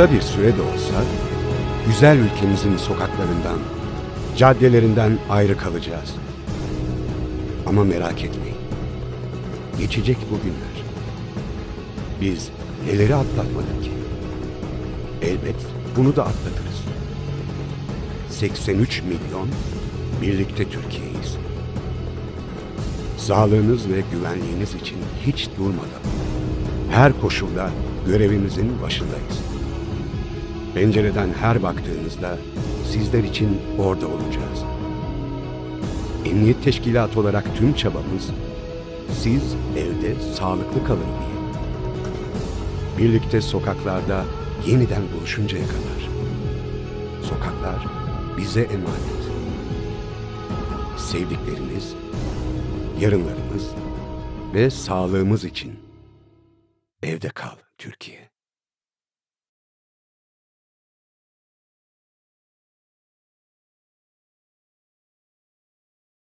Kısa bir süre de olsa güzel ülkemizin sokaklarından, caddelerinden ayrı kalacağız. Ama merak etmeyin. Geçecek bu günler. Biz neleri atlatmadık ki? Elbet bunu da atlatırız. 83 milyon birlikte Türkiye'yiz. Sağlığınız ve güvenliğiniz için hiç durmadan, her koşulda görevimizin başındayız. Pencereden her baktığınızda sizler için orada olacağız. Emniyet Teşkilatı olarak tüm çabamız siz evde sağlıklı kalın diye. Birlikte sokaklarda yeniden buluşuncaya kadar. Sokaklar bize emanet. Sevdiklerimiz, yarınlarımız ve sağlığımız için evde kal Türkiye.